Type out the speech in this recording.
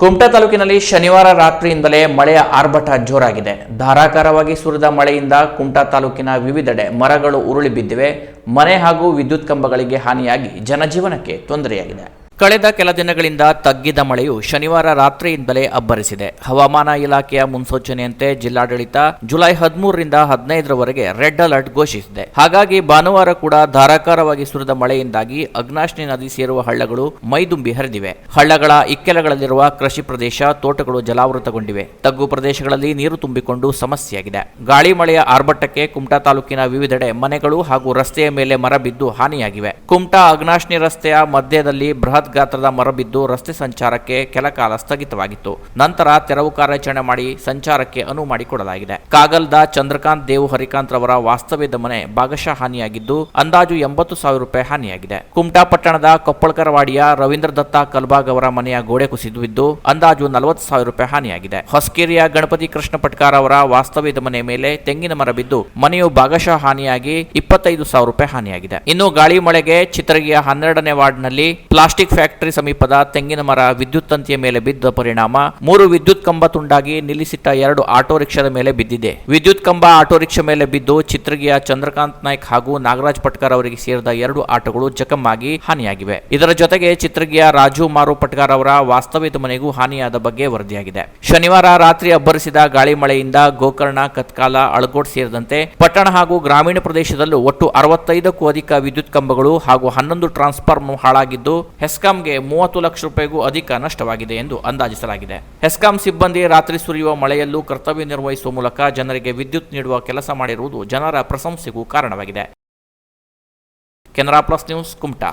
ಕುಮಟಾ ತಾಲೂಕಿನಲ್ಲಿ ಶನಿವಾರ ರಾತ್ರಿಯಿಂದಲೇ ಮಳೆಯ ಆರ್ಭಟ ಜೋರಾಗಿದೆ. ಧಾರಾಕಾರವಾಗಿ ಸುರಿದ ಮಳೆಯಿಂದ ಕುಮಟಾ ತಾಲೂಕಿನ ವಿವಿಧೆಡೆ ಮರಗಳು ಉರುಳಿ ಬಿದ್ದಿವೆ. ಮನೆ ಹಾಗೂ ವಿದ್ಯುತ್ ಕಂಬಗಳಿಗೆ ಹಾನಿಯಾಗಿ ಜನಜೀವನಕ್ಕೆ ತೊಂದರೆಯಾಗಿದೆ. ಕಳೆದ ಕೆಲ ದಿನಗಳಿಂದ ತಗ್ಗಿದ ಮಳೆಯು ಶನಿವಾರ ರಾತ್ರಿಯಿಂದಲೇ ಅಬ್ಬರಿಸಿದೆ. ಹವಾಮಾನ ಇಲಾಖೆಯ ಮುನ್ಸೂಚನೆಯಂತೆ ಜಿಲ್ಲಾಡಳಿತ ಜುಲೈ ಹದಿಮೂರರಿಂದ ಹದಿನೈದರವರೆಗೆ ರೆಡ್ ಅಲರ್ಟ್ ಘೋಷಿಸಿದೆ. ಹಾಗಾಗಿ ಭಾನುವಾರ ಕೂಡ ಧಾರಾಕಾರವಾಗಿ ಸುರಿದ ಮಳೆಯಿಂದಾಗಿ ಅಗ್ನಾಶ್ನಿ ನದಿ ಸೇರುವ ಹಳ್ಳಗಳು ಮೈದುಂಬಿ ಹರಿದಿವೆ. ಹಳ್ಳಗಳ ಇಕ್ಕೆಲಗಳಲ್ಲಿರುವ ಕೃಷಿ ಪ್ರದೇಶ, ತೋಟಗಳು ಜಲಾವೃತಗೊಂಡಿವೆ. ತಗ್ಗು ಪ್ರದೇಶಗಳಲ್ಲಿ ನೀರು ತುಂಬಿಕೊಂಡು ಸಮಸ್ಯೆಯಾಗಿದೆ. ಗಾಳಿ ಮಳೆಯ ಆರ್ಭಟಕ್ಕೆ ಕುಮಟಾ ತಾಲೂಕಿನ ವಿವಿಧೆಡೆ ಮನೆಗಳು ಹಾಗೂ ರಸ್ತೆಯ ಮೇಲೆ ಮರ ಬಿದ್ದು ಹಾನಿಯಾಗಿವೆ. ಕುಮಟಾ ಅಗ್ನಾಶ್ನಿ ರಸ್ತೆಯ ಮಧ್ಯದಲ್ಲಿ ಬೃಹತ್ ಗಾತ್ರದ ಮರ ಬಿದ್ದು ರಸ್ತೆ ಸಂಚಾರಕ್ಕೆ ಕೆಲ ಕಾಲ ಸ್ಥಗಿತವಾಗಿತ್ತು. ನಂತರ ತೆರವು ಕಾರ್ಯಾಚರಣೆ ಮಾಡಿ ಸಂಚಾರಕ್ಕೆ ಅನುವು ಮಾಡಿಕೊಡಲಾಗಿದೆ. ಕಾಗಲ್ದ ಚಂದ್ರಕಾಂತ್ ದೇವು ಹರಿಕಾಂತ್ ರವರ ವಾಸ್ತವ್ಯದ ಮನೆ ಭಾಗಶಃ ಹಾನಿಯಾಗಿದ್ದು, ಅಂದಾಜು ಎಂಬತ್ತು ಸಾವಿರ ರೂಪಾಯಿ ಹಾನಿಯಾಗಿದೆ. ಕುಮಟಾ ಪಟ್ಟಣದ ಕೊಪ್ಪಳಕರವಾಡಿಯ ರವೀಂದ್ರ ದತ್ತ ಕಲ್ಬಾಗ್ ಅವರ ಮನೆಯ ಗೋಡೆ ಕುಸಿದಿದ್ದು ಅಂದಾಜು ನಲವತ್ತು ಸಾವಿರ ರೂಪಾಯಿ ಹಾನಿಯಾಗಿದೆ. ಹೊಸಕೇರಿಯ ಗಣಪತಿ ಕೃಷ್ಣ ಪಟ್ಕಾರ್ ಅವರ ವಾಸ್ತವ್ಯದ ಮನೆ ಮೇಲೆ ತೆಂಗಿನ ಮರ ಬಿದ್ದು ಮನೆಯು ಭಾಗಶಃ ಹಾನಿಯಾಗಿ ಇಪ್ಪತ್ತೈದು ಸಾವಿರ ರೂಪಾಯಿ ಹಾನಿಯಾಗಿದೆ. ಇನ್ನು ಗಾಳಿ ಮಳೆಗೆ ಚಿತ್ರಗಿಯ ಹನ್ನೆರಡನೇ ವಾರ್ಡ್ನಲ್ಲಿ ಪ್ಲಾಸ್ಟಿಕ್ ಫ್ಯಾಕ್ಟರಿ ಸಮೀಪದ ತೆಂಗಿನ ಮರ ವಿದ್ಯುತ್ ತಂತಿಯ ಮೇಲೆ ಬಿದ್ದ ಪರಿಣಾಮ. ಮೂರು ವಿದ್ಯುತ್ ಕಂಬ ತುಂಡಾಗಿ ನಿಲ್ಲಿಸಿಟ್ಟ ಎರಡು ಆಟೋ ರಿಕ್ಷಾದ ಮೇಲೆ ಬಿದ್ದಿದೆ. ವಿದ್ಯುತ್ ಕಂಬ ಆಟೋ ರಿಕ್ಷಾ ಮೇಲೆ ಬಿದ್ದು ಚಿತ್ರಗಿಯ ಚಂದ್ರಕಾಂತ್ ನಾಯ್ಕ್ ಹಾಗೂ ನಾಗರಾಜ್ ಪಟ್ಕರ್ ಅವರಿಗೆ ಸೇರಿದ ಎರಡು ಆಟೋಗಳು ಜಖಮ್ಮಾಗಿ ಹಾನಿಯಾಗಿವೆ. ಇದರ ಜೊತೆಗೆ ಚಿತ್ರಗಿಯ ರಾಜು ಮಾರು ಪಟ್ಕರ್ ಅವರ ವಾಸ್ತವ್ಯದ ಮನೆಗೂ ಹಾನಿಯಾದ ಬಗ್ಗೆ ವರದಿಯಾಗಿದೆ. ಶನಿವಾರ ರಾತ್ರಿ ಅಬ್ಬರಿಸಿದ ಗಾಳಿ ಮಳೆಯಿಂದ ಗೋಕರ್ಣ, ಕತ್ಕಾಲ, ಅಳಗೋಡ್ ಸೇರಿದಂತೆ ಪಟ್ಟಣ ಹಾಗೂ ಗ್ರಾಮೀಣ ಪ್ರದೇಶದಲ್ಲೂ ಒಟ್ಟು ಅರವತ್ತೈದಕ್ಕೂ ಅಧಿಕ ವಿದ್ಯುತ್ ಕಂಬಗಳು ಹಾಗೂ ಹನ್ನೊಂದು ಟ್ರಾನ್ಸ್ಫಾರ್ಮರ್ ಹಾಳಾಗಿದ್ದು ಹೆಸ್ಕಾಂಗೆ ಮೂವತ್ತು ಲಕ್ಷ ರೂಪಾಯಿಗೂ ಅಧಿಕ ನಷ್ಟವಾಗಿದೆ ಎಂದು ಅಂದಾಜಿಸಲಾಗಿದೆ. ಹೆಸ್ಕಾಂ ಸಿಬ್ಬಂದಿ ರಾತ್ರಿ ಸುರಿಯುವ ಮಳೆಯಲ್ಲೂ ಕರ್ತವ್ಯ ನಿರ್ವಹಿಸುವ ಮೂಲಕ ಜನರಿಗೆ ವಿದ್ಯುತ್ ನೀಡುವ ಕೆಲಸ ಮಾಡಿರುವುದು ಜನರ ಪ್ರಶಂಸೆಗೂ ಕಾರಣವಾಗಿದೆ. Canara plus news, Kumta.